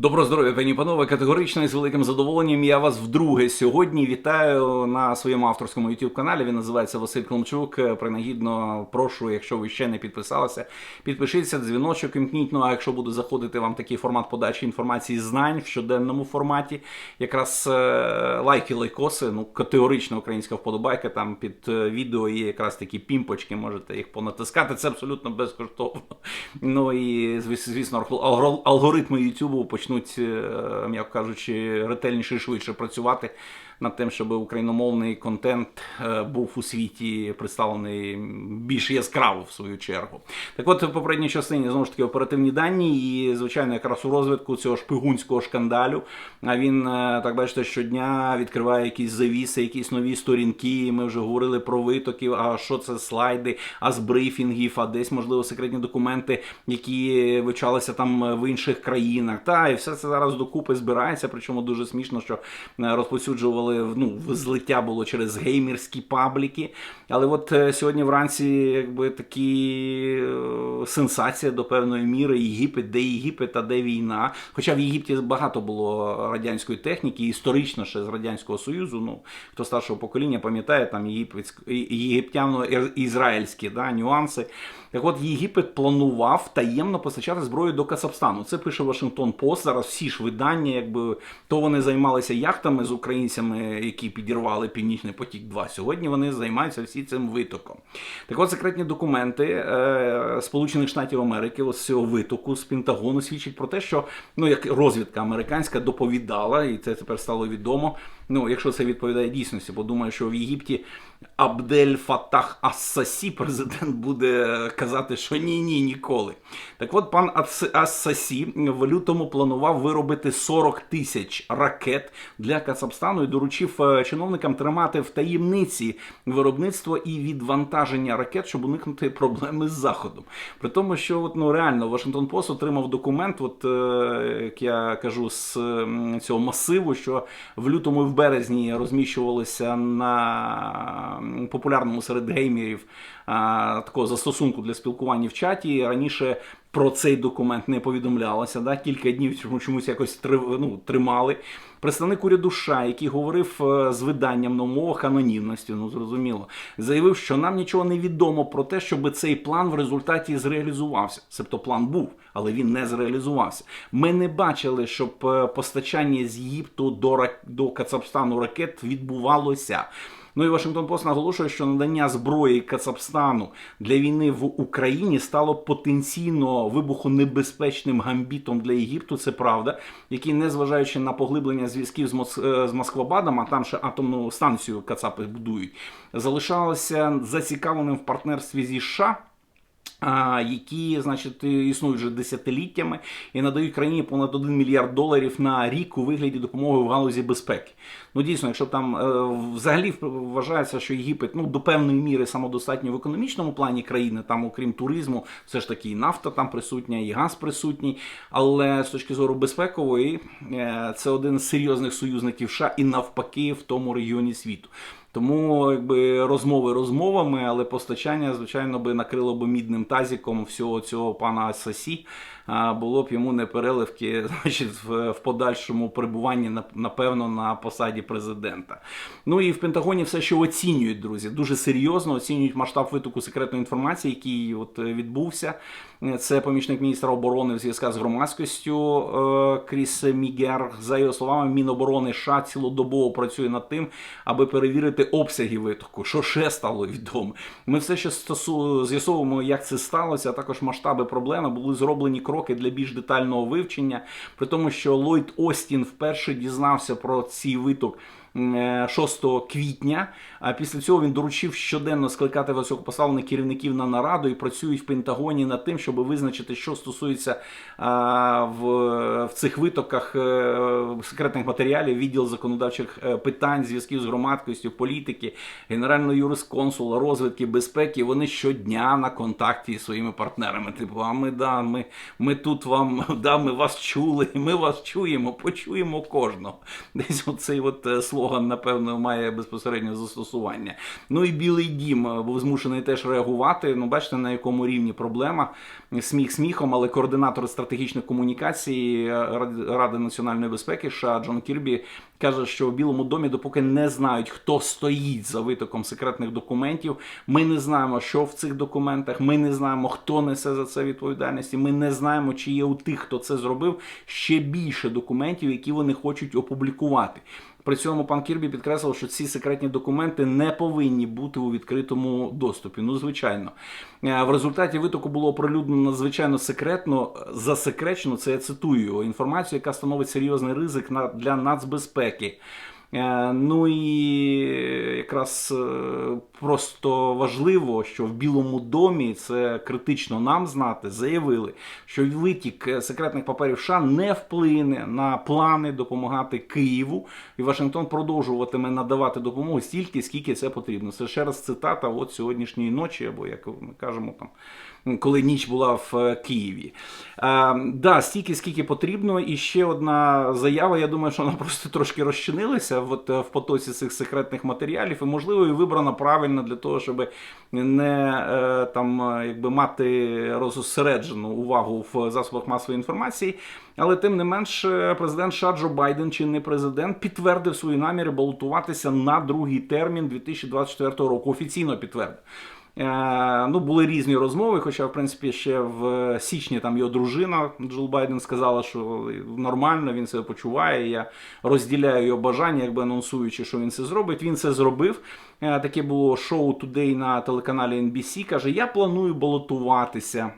Доброго здоров'я, пані панове. Категорично і з великим задоволенням я вас вдруге сьогодні вітаю на своєму авторському youtube каналі. Він називається Василь Климчук. Принагідно прошу, якщо ви ще не підписалися, підпишіться, дзвіночок імкніть. Ну а якщо буде заходити вам такий формат подачі інформації знань в щоденному форматі, якраз е, лайки, лайкоси, ну категорично українська вподобайка. Там під е, відео є якраз такі пімпочки, можете їх понатискати. Це абсолютно безкоштовно. Ну і звісно, алгоритми Ютубу почнуть, е, м'яко кажучи, ретельніше і швидше працювати над тим, щоб україномовний контент е, був у світі представлений більш яскраво в свою чергу. Так от в попередній частині знову ж таки оперативні дані, і звичайно, якраз у розвитку цього шпигунського шкандалю. А він е, так бачите, щодня відкриває якісь завіси, якісь нові сторінки. Ми вже говорили про витоків. А що це слайди, а з брифінгів, а десь можливо секретні документи, які вивчалися там в інших країнах. Та і все це зараз докупи збирається. Причому дуже смішно, що е, розповсюджували ну, злиття було через геймерські пабліки. Але от е, сьогодні вранці, якби такі е, сенсація до певної міри. Єгипет, де Єгипет, а де війна. Хоча в Єгипті багато було радянської техніки, історично ще з Радянського Союзу. Ну, хто старшого покоління пам'ятає, там єгиптяно-ізраїльські да, нюанси. Так от Єгипет планував таємно постачати зброю до Казахстану. Це пише Вашингтон Пост. Зараз всі ж видання, якби то вони займалися яхтами з українцями, які підірвали Північний потік 2 Сьогодні вони займаються всі цим витоком. Так от секретні документи е, Сполучених Штатів Америки ось цього витоку з Пентагону свідчать про те, що ну як розвідка американська доповідала, і це тепер стало відомо. Ну, якщо це відповідає дійсності, бо думаю, що в Єгипті Абдель Фатах Ассасі, президент, буде казати, що ні, ні, ніколи. Так от пан Ассасі в лютому планував виробити 40 тисяч ракет для Казахстану і доручив е, чиновникам тримати в таємниці виробництво і відвантаження ракет, щоб уникнути проблеми з заходом. При тому, що от, ну реально Вашингтон Пост отримав документ, от е, як я кажу, з цього масиву, що в лютому і в березні розміщувалися на популярному серед геймерів а, такого застосунку для спілкування в чаті. Раніше про цей документ не повідомлялося. Да? Кілька днів чому- чомусь якось три- ну, тримали. Представник уряду США, який говорив е, з виданням на умовах анонімності, ну зрозуміло, заявив, що нам нічого не відомо про те, щоб цей план в результаті зреалізувався. Себто план був, але він не зреалізувався. Ми не бачили, щоб е, постачання з Єгипту до, до Кацапстану ракет відбувалося. Ну і Вашингтон Пост наголошує, що надання зброї Кацапстану для війни в Україні стало потенційно вибухонебезпечним гамбітом для Єгипту. Це правда, який, незважаючи на поглиблення зв'язків з, Мос... е, з Москвабадом, а там ще атомну станцію Кацапи будують, залишалося зацікавленим в партнерстві зі США. Які, значить, існують вже десятиліттями і надають країні понад 1 мільярд доларів на рік у вигляді допомоги в галузі безпеки. Ну дійсно, якщо там е, взагалі вважається, що Єгипет ну до певної міри самодостатньо в економічному плані країни, там, окрім туризму, все ж таки і нафта там присутня, і газ присутній. Але з точки зору безпекової, е, це один з серйозних союзників США і навпаки в тому регіоні світу. Тому якби розмови розмовами, але постачання, звичайно, би накрило би мідним тазіком всього цього пана Асасі. А було б йому не переливки, значить, в, подальшому перебуванні на- напевно на посаді президента. Ну і в Пентагоні все ще оцінюють, друзі, дуже серйозно оцінюють масштаб витоку секретної інформації, який от е, відбувся. Це помічник міністра оборони в зв'язку з громадськістю е, Кріс Мігер. За його словами, Міноборони США цілодобово працює над тим, аби перевірити обсяги витоку. Що ще стало відомо? Ми все ще з'ясовуємо, як це сталося. а Також масштаби проблеми були зроблені кроки для більш детального вивчення. При тому, що Ллойд Остін вперше дізнався про цей виток. М, 6 квітня, а після цього він доручив щоденно скликати високопоставлених керівників на нараду і працюють в Пентагоні над тим, щоб визначити, що стосується в, в цих витоках е, секретних матеріалів, відділ законодавчих е, питань, зв'язків з громадськістю, політики, генерального юрисконсула, розвідки, безпеки. Вони щодня на контакті зі своїми партнерами. Типу, а ми да, ми, ми тут вам да, ми вас чули, ми вас чуємо, почуємо кожного. Десь оцей от е, слог слоган, напевно, має безпосереднє застосування. Ну і Білий Дім е, був змушений теж реагувати. Ну, бачите, на якому рівні проблема. Сміх сміхом, але координатор стратегічних комунікацій е, Ради- національної безпеки США Джон Кірбі каже, що в Білому домі, допоки не знають, хто стоїть за витоком секретних документів, ми не знаємо, що в цих документах. Ми не знаємо, хто несе за це відповідальність. Ми не знаємо, чи є у тих, хто це зробив, ще більше документів, які вони хочуть опублікувати. При цьому пан Кірбі підкреслив, що ці секретні документи не повинні бути у відкритому доступі. Ну, звичайно, Е, в результаті витоку було оприлюднено надзвичайно секретно, засекречено, це я цитую інформацію, яка становить серйозний ризик для нацбезпеки. Е, Ну і якраз е, просто важливо, що в Білому домі це критично нам знати, заявили, що витік е, секретних паперів США не вплине на плани допомагати Києву, і Вашингтон продовжуватиме надавати допомогу стільки, скільки це потрібно. Це ще раз цитата от сьогоднішньої ночі, або як ми кажемо там. Коли ніч була в е, Києві. А, да, стільки, скільки потрібно. І ще одна заява. Я думаю, що вона просто трошки розчинилася е, в потоці цих секретних матеріалів, і можливо і вибрана правильно для того, щоб не е, там е, якби мати розосереджену увагу в засобах масової інформації. Але тим не менш, е, президент США Байден, чинний президент, підтвердив свої наміри балотуватися на другий термін 2024 року. Офіційно підтвердив. Е, Ну, були різні розмови, хоча, в принципі, ще в січні там його дружина Джул Байден сказала, що нормально він себе почуває. Я розділяю його бажання, якби анонсуючи, що він це зробить. Він це зробив. Е, Таке було шоу Today на телеканалі NBC. Каже: Я планую балотуватися.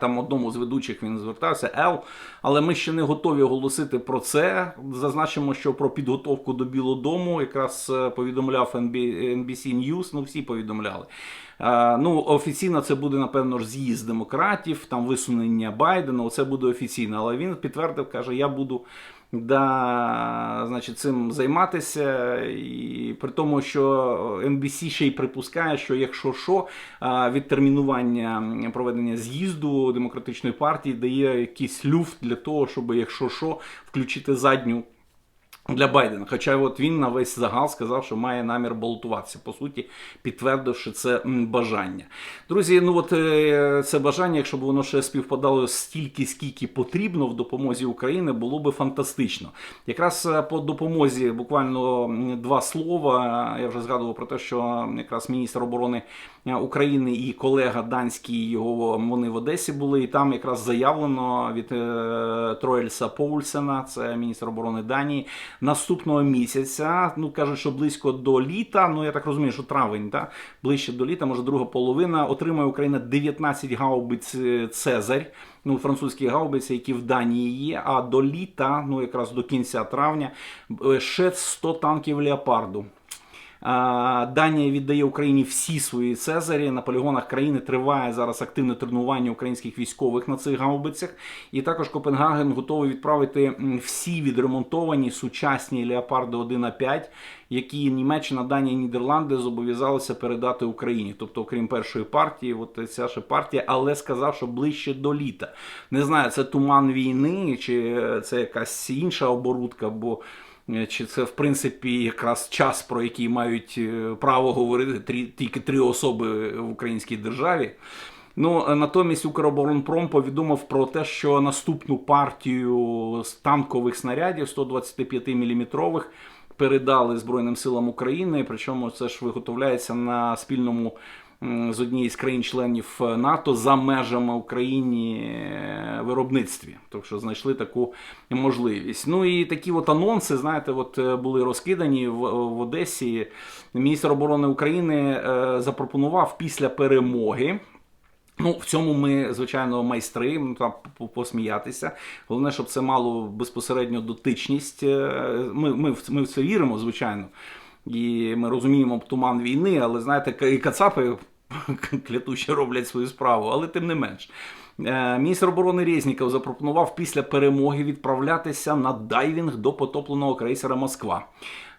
Там одному з ведучих він звертався Ел, але ми ще не готові оголосити про це. Зазначимо, що про підготовку до Білого Дому якраз е, повідомляв NBC News, ну всі повідомляли. Ну, офіційно це буде, напевно, ж з'їзд демократів, там висунення Байдена, оце буде офіційно. Але він підтвердив, каже, я буду да, значить, цим займатися. І при тому, що NBC ще й припускає, що якщо що, відтермінування проведення з'їзду демократичної партії дає якийсь люфт для того, щоб, якщо що, включити задню. Для Байдена, хоча от він на весь загал сказав, що має намір балотуватися, по суті, підтвердивши це бажання. Друзі, ну от е, це бажання, якщо б воно ще співпадало стільки, скільки потрібно в допомозі України, було би фантастично. Якраз е, по допомозі буквально два слова. Я вже згадував про те, що якраз міністр оборони е, України і колега данський його вони в Одесі були, і там якраз заявлено від Троєльса Поульсена, це міністр оборони Данії наступного місяця. Ну кажуть, що близько до літа. Ну я так розумію, що травень, та ближче до літа, може друга половина. Отримає Україна 19 гаубиць е, Цезарь. Ну, французькі гаубиці, які в Данії є. А до літа, ну якраз до кінця травня, е, ще 100 танків леопарду. Данія віддає Україні всі свої цезарі. На полігонах країни триває зараз активне тренування українських військових на цих гаубицях. І також Копенгаген готовий відправити всі відремонтовані сучасні леопарди 1 а 5 які Німеччина, Данія, Нідерланди зобов'язалися передати Україні. Тобто, окрім першої партії, от ця ще партія, але сказав, що ближче до літа. Не знаю, це туман війни, чи це якась інша оборудка, бо. Чи це в принципі якраз час, про який мають е, право говорити тільки три особи в українській державі? Ну натомість Укроборонпром повідомив про те, що наступну партію танкових снарядів 125 мм передали Збройним силам України. Причому це ж виготовляється на спільному з однієї з країн-членів НАТО за межами України е, виробництві. Тобто знайшли таку можливість. Ну і такі от анонси, знаєте, от е, були розкидані в, в Одесі. Міністр оборони України е, запропонував після перемоги. Ну, в цьому ми, звичайно, майстри, ну, там по- посміятися. Головне, щоб це мало безпосередньо дотичність. Е, Ми, ми, ми в це віримо, звичайно. І ми розуміємо туман війни, але знаєте, і кацапи клятущі роблять свою справу, але тим не менш. Е, Міністр оборони Резніков запропонував після перемоги відправлятися на дайвінг до потопленого крейсера Москва.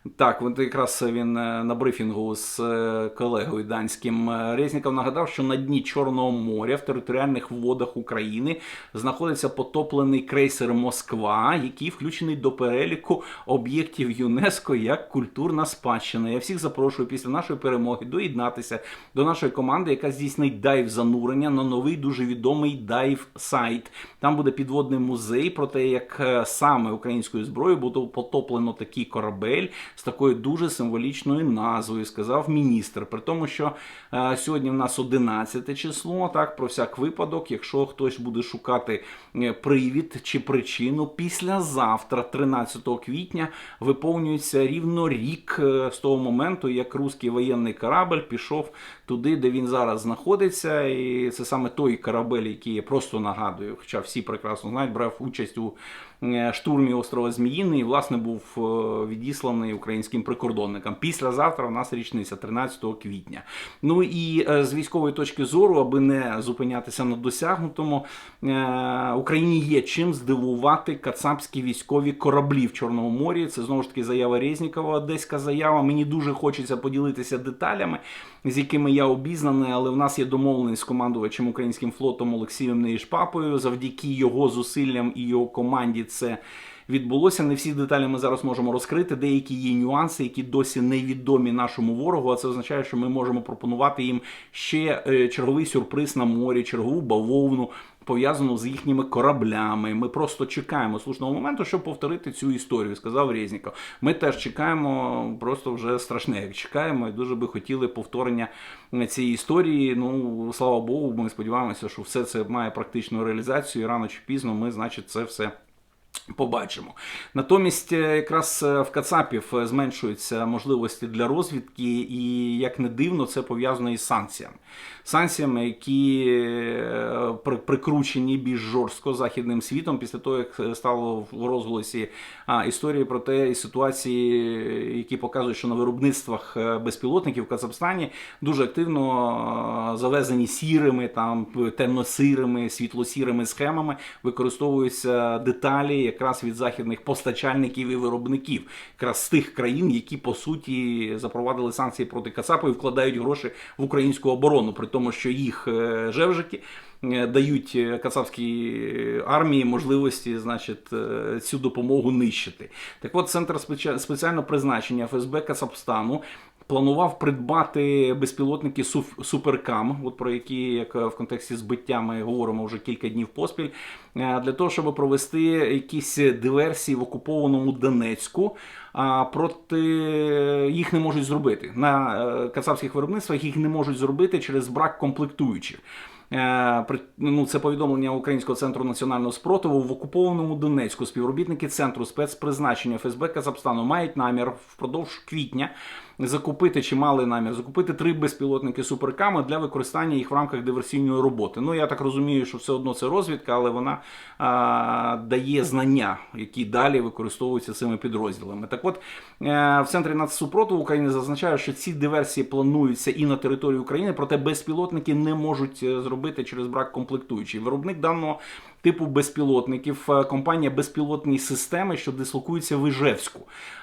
Так, от якраз він е, на брифінгу з е, колегою данським е, Резніков нагадав, що на дні Чорного моря в територіальних водах України знаходиться потоплений крейсер Москва, який включений до переліку об'єктів ЮНЕСКО як культурна спадщина. Я всіх запрошую після нашої перемоги доєднатися до нашої команди, яка здійснить дайв занурення на новий дуже відомий дайв сайт. Там буде підводний музей про те, як саме українською зброєю буде потоплено такий корабель з такою дуже символічною назвою, сказав міністр. При тому, що е, сьогодні в нас 11 число, так про всяк випадок, якщо хтось буде шукати е, привід чи причину, післязавтра, 13 квітня, виповнюється рівно рік е, з того моменту, як руський воєнний корабль пішов туди, де він зараз знаходиться. І це саме той корабель, який я просто нагадую, хоча всі прекрасно знають, брав участь у е, штурмі острова Зміїний і, власне, був е, відісланий українським прикордонникам. Післязавтра у нас річниця 13 квітня. Ну і е, з військової точки зору, аби не зупинятися на досягнутому, Україні є чим здивувати кацапські військові кораблі в Чорному морі. Це знову ж таки заява Резнікова, одеська заява. Мені дуже хочеться поділитися деталями, з якими я обізнаний, але в нас є домовленість з командувачем українським флотом Олексієм Неїшпапою. Завдяки його зусиллям і його команді це відбулося. Не всі деталі ми зараз можемо розкрити. Деякі є нюанси, які досі невідомі нашому ворогу. А це означає, що ми можемо пропонувати їм ще е, черговий сюрприз на морі, чергову бавовну. Пов'язану з їхніми кораблями. Ми просто чекаємо слушного моменту, щоб повторити цю історію, сказав Резніков. Ми теж чекаємо, просто вже страшне, як чекаємо, і дуже би хотіли повторення цієї історії. Ну, слава Богу, ми сподіваємося, що все це має практичну реалізацію. і Рано чи пізно ми, значить, це все. Побачимо. Натомість, е, якраз е, в Кацапів е, зменшуються можливості для розвідки, і як не дивно, це пов'язано із санкціями. Санкціями, які прикручені більш жорстко західним світом, після того, як стало в розголосі а, історії про те, і ситуації, які показують, що на виробництвах безпілотників в Казахстані дуже активно завезені сірими, там темно-сірими, світло-сірими схемами використовуються деталі якраз від західних постачальників і виробників, якраз з тих країн, які по суті запровадили санкції проти Кацапу і вкладають гроші в українську оборону, при тому, що їх е, жевжики. е, Дають е, кацапській армії можливості, значить, цю допомогу нищити. Так от, центр спеціального призначення ФСБ Кацапстану планував придбати безпілотники Суперкам, от про які як е, в контексті збиття ми говоримо вже кілька днів поспіль, е, для того, щоб провести якісь диверсії в окупованому Донецьку. А проти їх не можуть зробити на е, кацапських виробництвах. Їх не можуть зробити через брак комплектуючих. Ну, це повідомлення Українського центру національного спротиву в окупованому Донецьку. Співробітники центру спецпризначення ФСБ Казахстану мають намір впродовж квітня закупити чи мали намір закупити три безпілотники суперками для використання їх в рамках диверсійної роботи. Ну я так розумію, що все одно це розвідка, але вона а, дає знання, які далі використовуються цими підрозділами. Так от е, в центрі нацсупротиву України зазначають, що ці диверсії плануються і на території України, проте безпілотники не можуть е, зробити через брак комплектуючих. Виробник даного типу безпілотників е, компанія безпілотні системи, що дислокується в.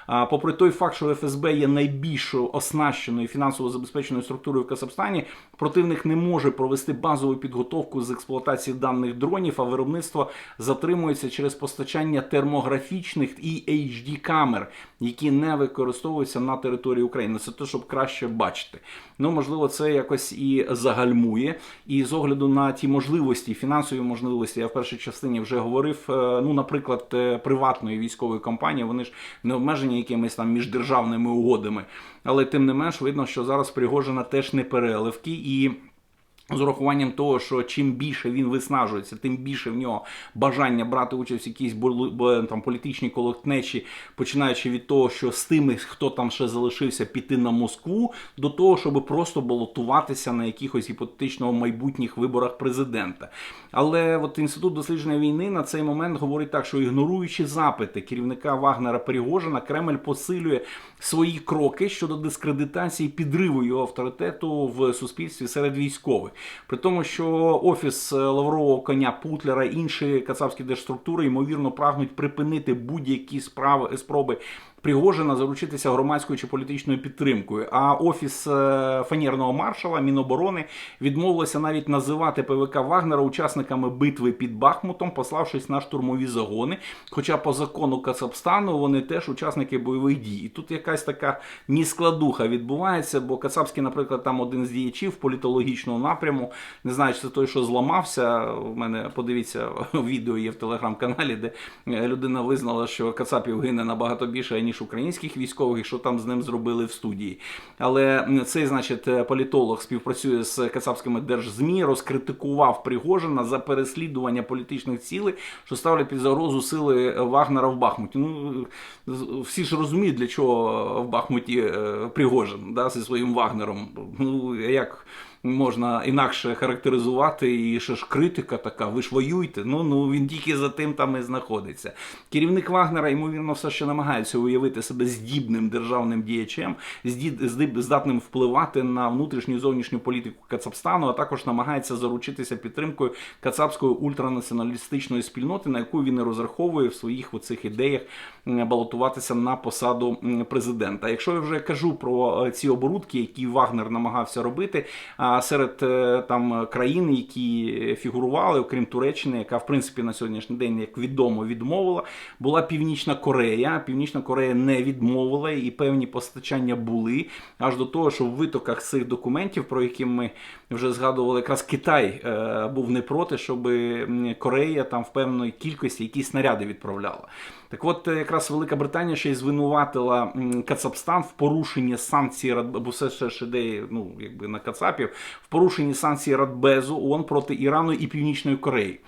А, Попри той факт, що ФСБ є найбільшою оснащеною фінансово забезпеченою структурою в Казахстані, противник не може провести базову підготовку з експлуатації даних дронів, а виробництво затримується через постачання термографічних і HD камер, які не використовуються на території України. Це те, щоб краще бачити. Ну можливо, це якось і загальмує. І з огляду на ті можливості, фінансові можливості, я в першій частині вже говорив. е, Ну, наприклад, е, приватної військової компанії, вони ж не обмежені якимись там міждержавними угодами. Але тим не менш видно, що зараз Пригожина теж не переливки і. З урахуванням того, що чим більше він виснажується, тим більше в нього бажання брати участь в якійсь там політичній колотнечі, починаючи від того, що з тими, хто там ще залишився, піти на Москву, до того, щоб просто балотуватися на якихось гіпотетично майбутніх виборах президента. Але от інститут дослідження війни на цей момент говорить так, що ігноруючи запити керівника Вагнера Пригожина, Кремль посилює свої кроки щодо дискредитації підриву його авторитету в суспільстві серед військових. При тому, що офіс е, Лаврового коня Путлера інші кацапські держструктури ймовірно прагнуть припинити будь-які справи спроби Пригожина заручитися громадською чи політичною підтримкою. А офіс е, фанерного маршала Міноборони відмовилося навіть називати ПВК Вагнера учасниками битви під Бахмутом, пославшись на штурмові загони. Хоча по закону Кацапстану вони теж учасники бойових дій. І тут якась така міскладуха відбувається, бо Кацапський, наприклад, там один з діячів політологічного напряму. Не знаю, чи це той, що зламався. У мене подивіться відео є в телеграм-каналі, де е, людина визнала, що Кацапів гине набагато більше ніж українських військових, і що там з ним зробили в студії. Але цей, значить, політолог співпрацює з кацапськими держзмі, розкритикував Пригожина за переслідування політичних цілей, що ставлять під загрозу сили Вагнера в Бахмуті. Ну всі ж розуміють, для чого в Бахмуті е, Пригожин да, зі своїм Вагнером. Ну як можна інакше характеризувати, і що ж критика така, ви ж воюйте. Ну ну він тільки за тим там і знаходиться. Керівник Вагнера, ймовірно, все ще намагається уявити себе здібним державним діячем, здатним впливати на внутрішню і зовнішню політику Кацапстану, а також намагається заручитися підтримкою кацапської ультранаціоналістичної спільноти, на яку він і розраховує в своїх оцих ідеях балотуватися на посаду президента. Якщо я вже кажу про е, ці оборудки, які Вагнер намагався робити серед е, там країн, які фігурували, окрім Туреччини, яка в принципі на сьогоднішній день, як відомо, відмовила, була Північна Корея. Північна Корея не відмовила, і певні постачання були аж до того, що в витоках цих документів, про які ми вже згадували, якраз Китай е, був не проти, щоб Корея там в певної кількості якісь снаряди відправляла. Так от е, якраз Велика Британія ще й звинуватила Кацапстан в порушенні санкцій бо все ще ідеї, ну якби на Кацапів, в порушенні санкцій Радбезу ООН проти Ірану і Північної Кореї.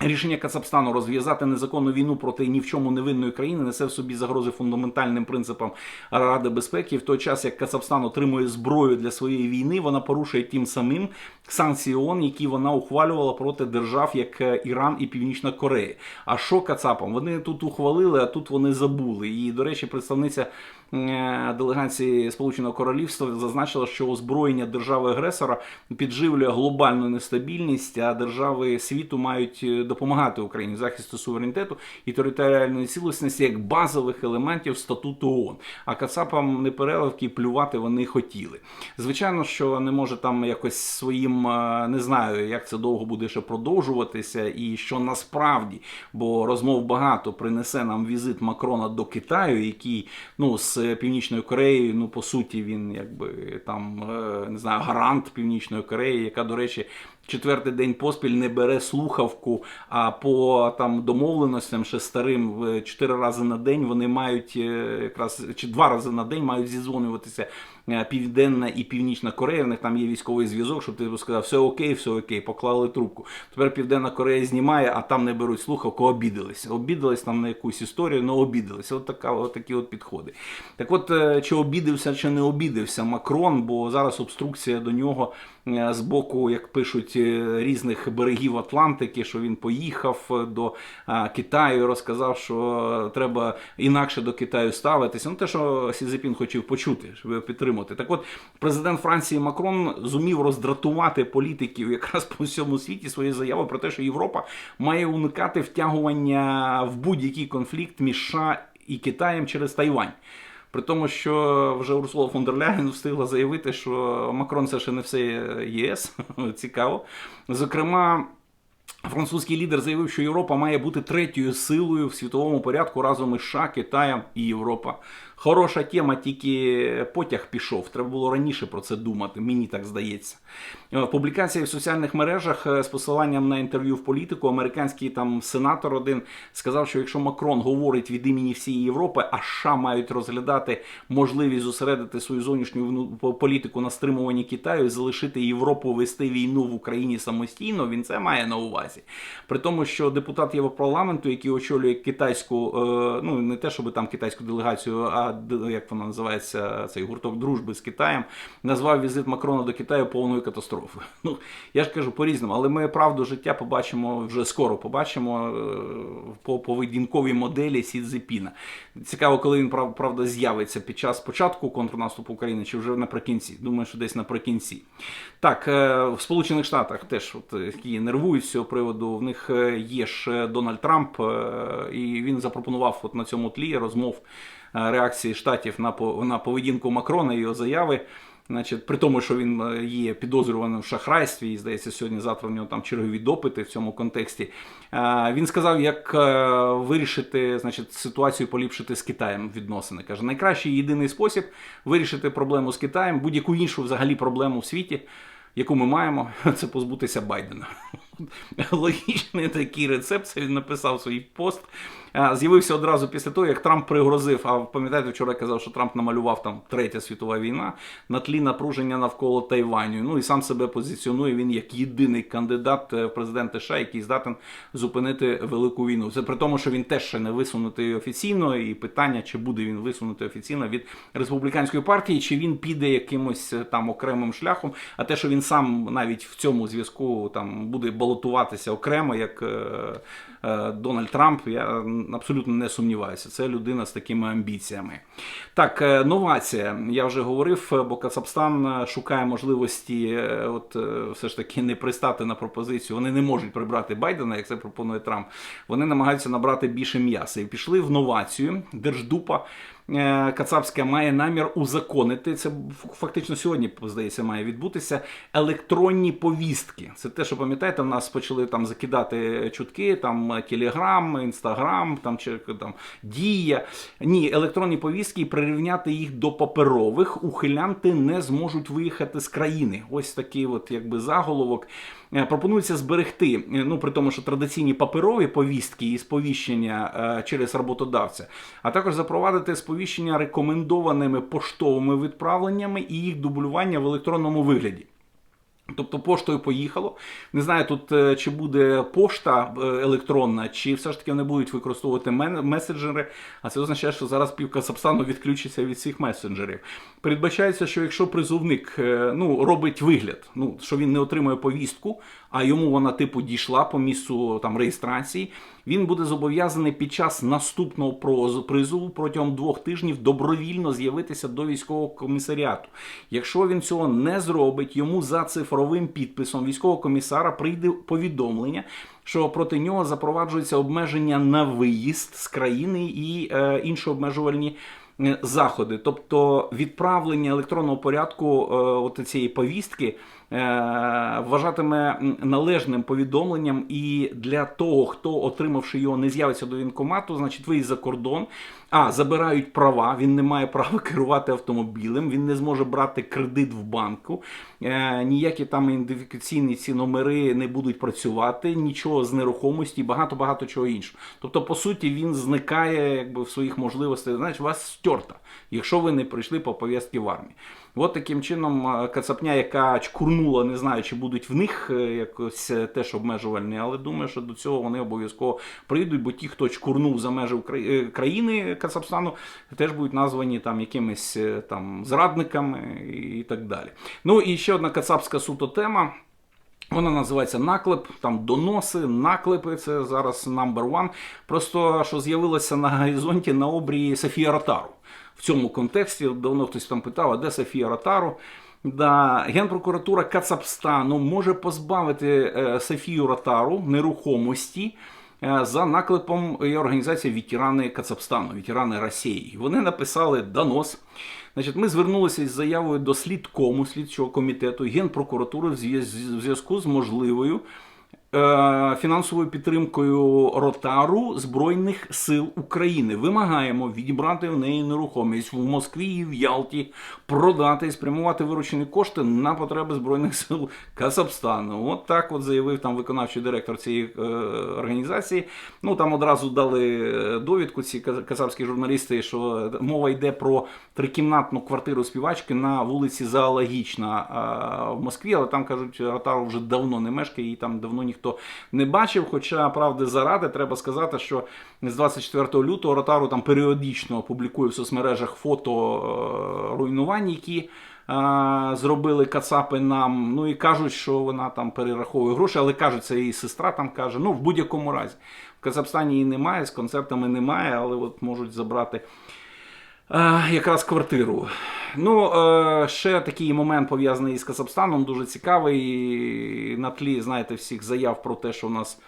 Рішення Кацапстану розв'язати незаконну війну проти ні в чому невинної країни несе в собі загрози фундаментальним принципам Ради безпеки. В той час як Кацапстан отримує зброю для своєї війни, вона порушує тим самим санкції ООН, які вона ухвалювала проти держав, як е, Іран і Північна Корея. А що Кацапам? Вони тут ухвалили, а тут вони забули. І, до речі, представниця е, делегації Сполученого Королівства зазначила, що озброєння держави-агресора підживлює глобальну нестабільність, а держави світу мають е, допомагати Україні в захисті суверенітету і територіальної цілісності як базових елементів статуту ООН. А Кацапам непереливки плювати вони хотіли. Звичайно, що не може там якось своїм не знаю, як це довго буде ще продовжуватися, і що насправді, бо розмов багато принесе нам візит Макрона до Китаю, який ну з Північною Кореєю, ну по суті, він якби там е, не знаю, гарант Північної Кореї, яка, до речі, четвертий день поспіль не бере слухавку, а по там домовленостям ще старим чотири рази на день вони мають е, якраз чи два рази на день мають зізвонюватися Південна і Північна Корея. В них там є військовий зв'язок, щоб ти сказав, все окей, все окей, поклали трубку. Тепер Південна Корея знімає, а там не беруть слухавку, обідалися. Обідались там на якусь історію, але обідалися. От така, от такі от підходи. Так от, е, чи обідався, чи не обідався Макрон, бо зараз обструкція до нього з боку, як пишуть різних берегів Атлантики, що він поїхав до Китаю, розказав, що треба інакше до Китаю ставитися. Ну те, що Сізепін хотів почути, щоб його підтримати. Так, от президент Франції Макрон зумів роздратувати політиків якраз по всьому світі своєю заявою про те, що Європа має уникати втягування в будь-який конфлікт між США і Китаєм через Тайвань. При тому, що вже Урсула фон дер Ляєн встигла заявити, що Макрон це ще не все ЄС. Цікаво. Зокрема. Французький лідер заявив, що Європа має бути третьою силою в світовому порядку разом із США, Китаєм і Європа. Хороша тема, тільки потяг пішов. Треба було раніше про це думати, мені так здається. Е, Публікація в соціальних мережах е, з посиланням на інтерв'ю в політику, американський там сенатор один сказав, що якщо Макрон говорить від імені всієї Європи, а США мають розглядати можливість зосередити свою зовнішню політику на стримуванні Китаю і залишити Європу вести війну в Україні самостійно, він це має на увазі. При тому, що депутат Європарламенту, який очолює китайську, е, ну не те, щоб там китайську делегацію, а як вона називається, цей гурток дружби з Китаєм, назвав візит Макрона до Китаю повною катастрофою. Ну я ж кажу по-різному, але ми правду життя побачимо вже скоро. Побачимо е, по поведінковій моделі Сідзепіна. Цікаво, коли він правда з'явиться під час початку контрнаступу України чи вже наприкінці. Думаю, що десь наприкінці. Так, е, в Сполучених Штатах теж от, які нервують з цього приводу. В них е, є ж Дональд Трамп, і він запропонував от на цьому тлі розмов реакції штатів на на поведінку Макрона і його заяви. Значить, при тому, що він е, є підозрюваним в шахрайстві, і здається, сьогодні-завтра в нього там чергові допити в цьому контексті. Е, Він сказав, як е, вирішити значить, ситуацію, поліпшити з Китаєм відносини. Каже, найкращий єдиний спосіб вирішити проблему з Китаєм, будь-яку іншу взагалі проблему в світі, яку ми маємо, це позбутися Байдена. Логічний такий рецепт. Це він написав свій пост. З'явився одразу після того, як Трамп пригрозив. А пам'ятаєте, вчора я казав, що Трамп намалював там Третя світова війна на тлі напруження навколо Тайваню. Ну і сам себе позиціонує він як єдиний кандидат е, в президенти США, який здатен зупинити велику війну. Це при тому, що він теж ще не висунутий офіційно, і питання, чи буде він висунутий офіційно від республіканської партії, чи він піде якимось е, там окремим шляхом. А те, що він сам навіть в цьому зв'язку там буде балотуватися окремо, як е, е, Дональд Трамп, я абсолютно не сумніваюся. Це людина з такими амбіціями. Так, е, новація. Я вже говорив, бо Кацапстан шукає можливості, от все ж таки не пристати на пропозицію. Вони не можуть прибрати Байдена, як це пропонує Трамп. Вони намагаються набрати більше м'яса і пішли в новацію. Держдупа. Е, Кацапська має намір узаконити це фактично сьогодні, здається, має відбутися електронні повістки. Це те, що пам'ятаєте, в нас почали там закидати чутки, там Телеграм, Інстаграм, там чи там Дія. Ні, електронні повістки і прирівняти їх до паперових ухилянти не зможуть виїхати з країни. Ось такий, от якби заголовок. Е, Пропонується зберегти, е, ну при тому, що традиційні паперові повістки і сповіщення через роботодавця, а також запровадити сповіщення рекомендованими поштовими відправленнями і їх дублювання в електронному вигляді. Тобто поштою поїхало. Не знаю тут е, чи буде пошта е, електронна, чи все ж таки вони будуть використовувати месенджери. А це означає, що зараз пів Казахстану відключиться від всіх месенджерів. Передбачається, що якщо призовник е, ну, робить вигляд, ну, що він не отримує повістку, а йому вона типу дійшла по місцю там реєстрації, він буде зобов'язаний під час наступного призову протягом двох тижнів добровільно з'явитися до військового комісаріату. Якщо він цього не зробить, йому за цифровим підписом військового комісара прийде повідомлення. Що проти нього запроваджується обмеження на виїзд з країни і е, інші обмежувальні е, заходи, тобто відправлення електронного порядку е, от цієї повістки вважатиме належним повідомленням, і для того, хто отримавши його, не з'явиться до вінкомату, значить виїзд за кордон. А забирають права. Він не має права керувати автомобілем, він не зможе брати кредит в банку. Е, ніякі там ідентифікаційні ці номери не будуть працювати, нічого з нерухомості, багато багато чого іншого. Тобто, по суті, він зникає якби в своїх можливостях. Знаєш, вас стерто, якщо ви не прийшли по пов'язки в армії. От таким чином е, кацапня, яка чкурнула, не знаю, чи будуть в них е, якось е, теж обмежувальні, але думаю, що до цього вони обов'язково прийдуть, бо ті, хто чкурнув за межі країни Казахстану, теж будуть названі там якимись там зрадниками і так далі. Ну і ще одна кацапська суто тема. Вона називається наклеп, там доноси, наклепи. Це зараз number one. Просто що з'явилося на горизонті на обрії Софія Ротару. В цьому контексті давно хтось там питав, а де Софія Ротару? Да, Генпрокуратура Кацапстану може позбавити е, Софію Ротару нерухомості е, за наклепом організації ветерани Кацапстану, ветерани Росії. Вони написали донос. Значить, ми звернулися із заявою до слідкому слідчого комітету Генпрокуратури в зв'язку з можливою фінансовою підтримкою Ротару Збройних сил України. Вимагаємо відібрати в неї нерухомість в Москві і в Ялті, продати і спрямувати виручені кошти на потреби Збройних сил Казахстану. От так от заявив там виконавчий директор цієї е, організації. Ну там одразу дали е, довідку ці каз- казахські журналісти, що мова йде про трикімнатну квартиру співачки на вулиці Зоологічна в Москві, але там кажуть, Ротару вже давно не мешкає, її там давно ніхто не бачив. Хоча правди заради, треба сказати, що з 24 лютого Ротару там періодично публікує в соцмережах фото е, руйнувань, які. Зробили кацапи нам, ну і кажуть, що вона там перераховує гроші, але кажуть, це її сестра там каже. Ну, в будь-якому разі. В Казахстані її немає, з концертами немає, але от можуть забрати Е, якраз квартиру. Ну, е, ще такий момент пов'язаний із Казахстаном, дуже цікавий. На тлі, знаєте, всіх заяв про те, що у нас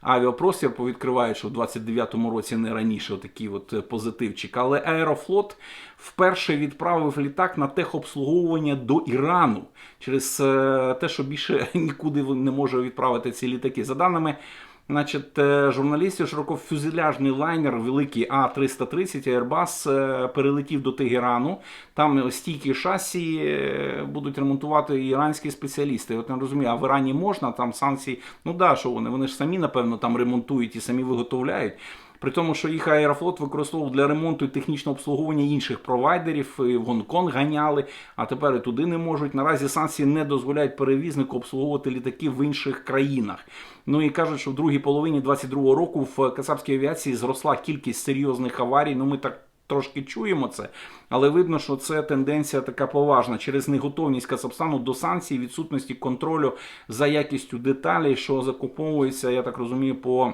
авіапростір повідкривають, що в 29-му році не раніше отакий от е, позитивчик. Але Аерофлот вперше відправив літак на техобслуговування до Ірану через е, те, що більше нікуди не може відправити ці літаки. За даними Значить, е, журналістів широкофюзеляжний лайнер великий А330 Airbus е, перелетів до Тегерану. Там стійкі шасі е, будуть ремонтувати іранські спеціалісти. От не розумію, а в Ірані можна там санкції? Ну да, що вони? Вони ж самі, напевно, там ремонтують і самі виготовляють. При тому, що їх аерофлот використовував для ремонту і технічного обслуговування інших провайдерів, і в Гонконг ганяли, а тепер і туди не можуть. Наразі санкції не дозволяють перевізнику обслуговувати літаки в інших країнах. Ну і кажуть, що в другій половині 22-го року в Касапській авіації зросла кількість серйозних аварій. Ну ми так. Трошки чуємо це, але видно, що це тенденція така поважна через неготовність Казахстану до санкцій, відсутності контролю за якістю деталей, що закуповується, я так розумію, по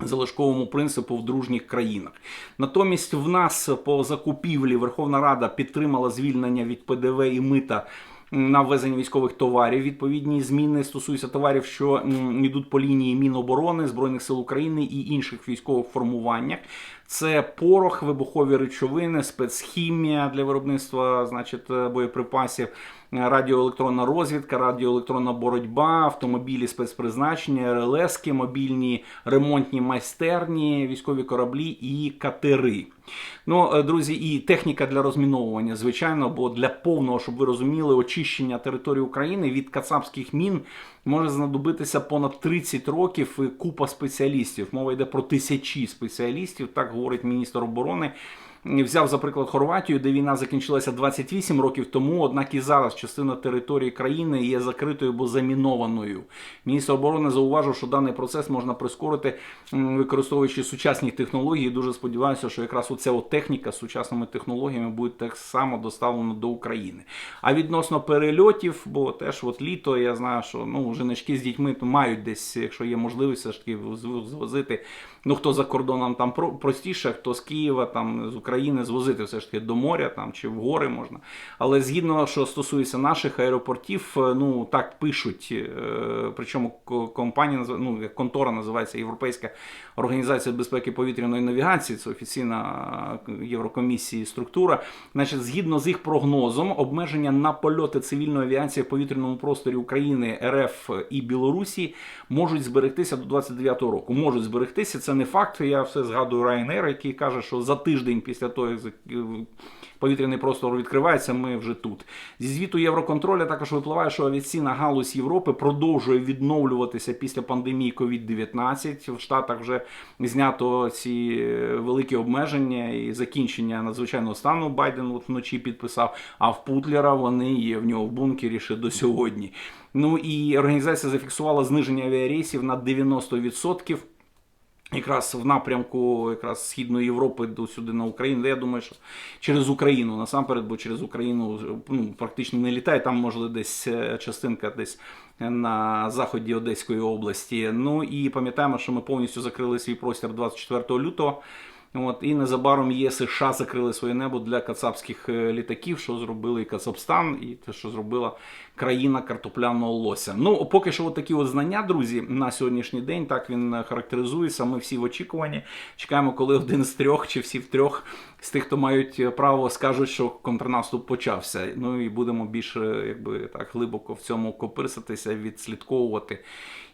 залишковому принципу в дружніх країнах. Натомість в нас по закупівлі Верховна Рада підтримала звільнення від ПДВ і мита. На ввезення військових товарів відповідні зміни стосуються товарів, що йдуть по лінії Міноборони Збройних сил України і інших військових формуваннях. Це порох, вибухові речовини, спецхімія для виробництва, значить, е, боєприпасів, е, радіоелектронна розвідка, радіоелектронна боротьба, автомобілі спецпризначення, РЛСки, мобільні ремонтні майстерні, військові кораблі і катери. Ну, е, друзі, і техніка для розміновування, звичайно, бо для повного, щоб ви розуміли, очищення території України від кацапських мін може знадобитися понад 30 років і купа спеціалістів. Мова йде про тисячі спеціалістів, так говорить міністр оборони. Взяв за приклад Хорватію, де війна закінчилася 28 років тому, однак і зараз частина території країни є закритою або замінованою. Міністр оборони зауважив, що даний процес можна прискорити, використовуючи сучасні технології. Дуже сподіваюся, що якраз оця техніка з сучасними технологіями буде так само доставлена до України. А відносно перельотів, бо теж от літо, я знаю, що ну жіночки з дітьми мають десь, якщо є можливість, все ж таки звозити. Ну хто за кордоном там простіше, хто з Києва, там з України звозити все ж таки до моря там чи в гори можна. Але згідно, що стосується наших аеропортів, е, ну так пишуть. е, Причому компанія ну, контора називається Європейська організація безпеки повітряної навігації, це офіційна е, Єврокомісії структура. Значить, згідно з їх прогнозом, обмеження на польоти цивільної авіації в повітряному просторі України, РФ і Білорусі можуть зберегтися до 29-го року. Можуть зберегтися, це не факт. Я все згадую Ryanair, який каже, що за тиждень після того, як зак- повітряний простор відкривається, ми вже тут. Зі звіту Євроконтроля також випливає, що авіаційна галузь Європи продовжує відновлюватися після пандемії COVID-19. В Штатах вже знято ці е, великі обмеження і закінчення надзвичайного стану. Байден от вночі підписав. А в Путлера вони є в нього в бункері ще до сьогодні. Ну і організація зафіксувала зниження авіарейсів на 90%. Якраз в напрямку якраз Східної Європи до сюди на Україну. Я думаю, що через Україну насамперед, бо через Україну ну, практично не літає. Там може десь е, частинка десь на заході Одеської області. Ну і пам'ятаємо, що ми повністю закрили свій простір 24 лютого. От, і незабаром є США закрили своє небо для кацапських е, літаків, що зробили і Кацапстан, і те, що зробила країна картопляного лося. Ну, поки що, от такі от знання, друзі, на сьогоднішній день так він характеризується. Ми всі в очікуванні. Чекаємо, коли один з трьох чи всі в трьох з тих, хто мають право, скажуть, що контрнаступ почався. Ну і будемо більше, якби так глибоко в цьому копирсатися, відслідковувати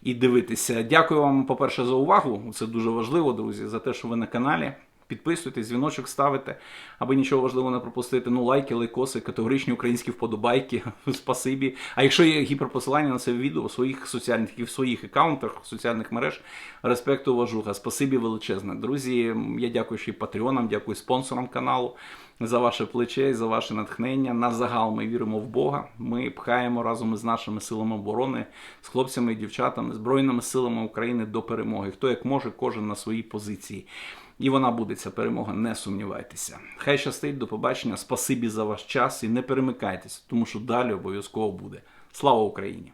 і дивитися. Дякую вам, по-перше, за увагу. Це дуже важливо, друзі, за те, що ви на каналі. Підписуйтесь, дзвіночок ставите, аби нічого важливого не пропустити. Ну, лайки, лайкоси, категоричні українські вподобайки. Спасибі. А якщо є гіперпосилання на це відео в своїх соціальних і в своїх аккаунтах, соціальних мереж, респекту, уважуха. Спасибі величезне. Друзі, я дякую ще й патреонам, дякую спонсорам каналу за ваше плече за ваше натхнення. На загал ми віримо в Бога. Ми пхаємо разом із нашими силами оборони, з хлопцями і дівчатами, збройними силами України до перемоги. Хто як може, кожен на своїй позиції. І вона буде ця перемога, не сумнівайтеся. Хай щастить, до побачення. Спасибі за ваш час і не перемикайтеся, тому що далі обов'язково буде. Слава Україні!